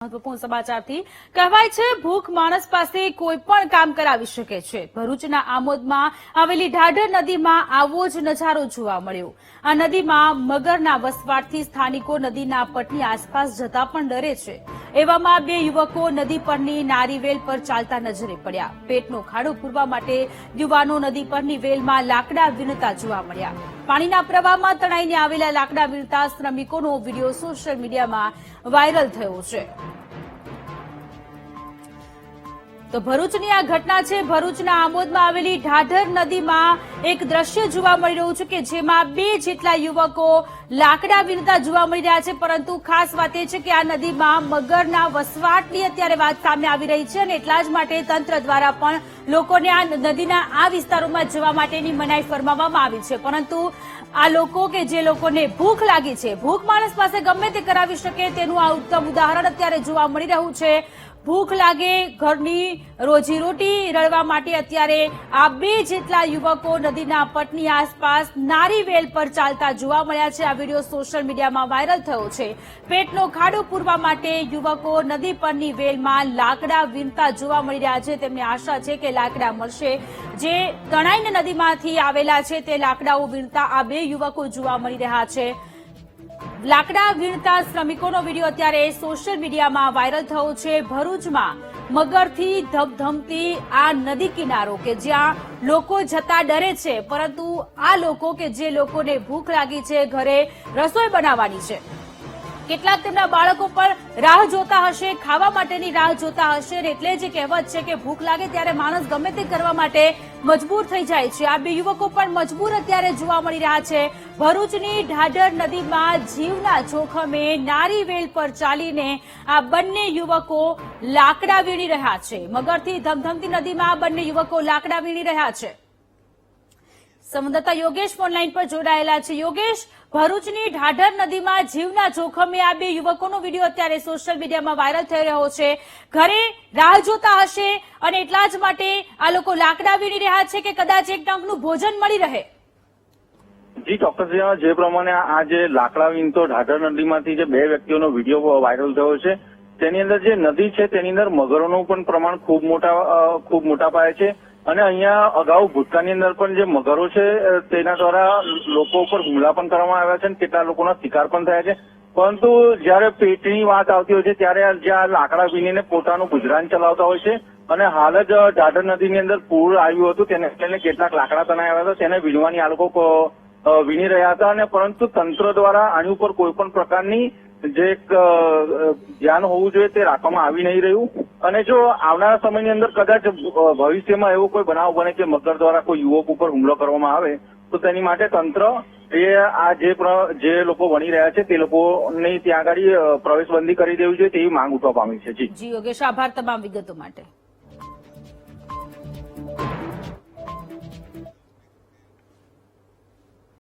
મહત્વપૂર્ણ સમાચારથી કહેવાય છે, ભૂખ માણસ પાસે કોઈ પણ કામ કરાવી શકે છે. ભરૂચના આમોદમાં આવેલી ઢાઢર નદીમાં આવો જ નજારો જોવા મળ્યો. આ નદીમાં મગરના વસવાટથી સ્થાનિકો નદીના પટની આસપાસ જતા પણ ડરે છે. એવામાં બે યુવકો નદી પરની નારીવેલ પર ચાલતા નજરે પડ્યા. પેટનો ખાડો પૂરવા માટે યુવાનો નદી પરની વેલમાં લાકડા વીણતા જોવા મળ્યા. પાણીના પ્રવાહમાં તણાઈને આવેલા લાકડા વીણતા શ્રમિકોનો વીડિયો સોશિયલ મીડિયામાં વાયરલ થયો છે. તો ભરૂચની આ ઘટના છે. ભરૂચના આમોદમાં આવેલી ઢાઢર નદીમાં એક દ્રશ્ય જોવા મળી રહ્યું છે કે જેમાં બે જેટલા યુવકો લાકડા વીણતા જોવા મળી રહ્યા છે. પરંતુ ખાસ વાત એ છે કે આ નદીમાં મગરના વસવાટની અત્યારે વાત સામે આવી રહી છે અને એટલા જ માટે તંત્ર દ્વારા પણ લોકોને આ નદીના આ વિસ્તારોમાં જવા માટેની મનાઈ ફરમાવવામાં આવી છે. પરંતુ આ લોકો કે જે લોકોને ભૂખ લાગી છે, ભૂખ માણસ પાસે ગમે તે કરાવી શકે તેનું આ ઉત્તમ ઉદાહરણ અત્યારે જોવા મળી રહ્યું છે. ભૂખ લાગે, ઘરની રોજીરોટી રળવા માટે અત્યારે આ બે જેટલા યુવકો નદીના પટની આસપાસ નારી વેલ પર ચાલતા જોવા મળ્યા છે. આ વીડિયો સોશિયલ મીડિયામાં વાયરલ થયો છે. પેટનો ખાડો પૂરવા માટે યુવકો નદી પરની વેલમાં લાકડા વીણતા જોવા મળી રહ્યા છે. તેમને આશા છે કે લાકડા મળશે. જે તણાઈને નદીમાંથી આવેલા છે, તે લાકડાઓ વીણતા આ બે યુવકો જોવા મળી રહ્યા છે. લાકડા વીણતા શ્રમિકોનો વીડિયો અત્યારે સોશિયલ મીડિયામાં વાયરલ થયો છે. ભરૂચમાં મગરથી ધમધમતી આ નદી કિનારો કે જ્યાં લોકો જતા ડરે છે. પરંતુ આ લોકો કે જે લોકોને ભૂખ લાગી છે, ઘરે રસોઈ બનાવવાની છે. કેટલાક તેમના બાળકો પણ રાહ જોતા હશે, ખાવા માટેની રાહ જોતા હશે એટલે જ કહેવત છે કે ભૂખ લાગે ત્યારે માણસ ગમે તે કરવા માટે મજબૂર થઈ જાય છે. આ બે યુવકો પણ મજબૂર અત્યારે જોવા મળી રહ્યા છે. ભરૂચની ઢાઢર નદીમાં જીવના જોખમે નારીવેલ પર ચાલીને આ બંને યુવકો લાકડા વીણી રહ્યા છે. મગરથી ધમધમતી નદીમાં આ બંને યુવકો લાકડા વીણી રહ્યા છે. સંવાદદાતા યોગેશ ફોનલાઈન પર જોડાયેલા છે. યોગેશ, ભરૂચની ઢાઢર નદીમાં જીવના જોખમે આ બે યુવકોનો વીડિયો અત્યારે સોશિયલ મીડિયામાં વાયરલ થઈ રહ્યો છે. ઘરે રાહ જોતા હશે અને એટલા જ માટે આ લોકો લાકડા વીણી રહ્યા છે કે કદાચ એક ટંકનું ભોજન મળી રહે. જી, ચોક્કસ જે. પ્રમાણે આ જે લાકડા વિનતો ઢાઢર નદીમાંથી જે બે વ્યક્તિઓનો વીડિયો વાયરલ થયો છે, તેની અંદર જે નદી છે, તેની અંદર મગરોનું પણ પ્રમાણ ખૂબ મોટા ખૂબ મોટા પાયે છે. અને અહીંયા અગાઉ ભૂતકાળની અંદર પણ જે મગરો છે તેના દ્વારા લોકો ઉપર હુમલા પણ કરવામાં આવ્યા છે અને કેટલા લોકોના શિકાર પણ થયા છે. પરંતુ જ્યારે પેટની વાત આવતી હોય છે, ત્યારે જ્યાં લાકડા વીણીને પોતાનું ગુજરાન ચલાવતા હોય છે અને હાલ જ દાદર નદીની અંદર પૂર આવ્યું હતું, તેને લઈને કેટલાક લાકડા તણાઈ હતા, તેને વીણવાની આ લોકો વીણી રહ્યા હતા અને પરંતુ તંત્ર દ્વારા આની ઉપર કોઈ પણ પ્રકારની જે એક ધ્યાન હોવું જોઈએ તે રાખવામાં આવી નહીં રહ્યું. અને જો આવનારા સમયની અંદર કદાચ ભવિષ્યમાં એવો કોઈ બનાવ બને કે મગર દ્વારા કોઈ યુવક ઉપર હુમલો કરવામાં આવે, તો તેની માટે તંત્ર એ આ જે જે લોકો વણી રહ્યા છે તે લોકોની ત્યાં આગળ પ્રવેશબંધી કરી દેવી જોઈએ તેવી માંગ ઉઠવા પામી છે. જી યોગેશ, આભાર તમામ વિગતો માટે.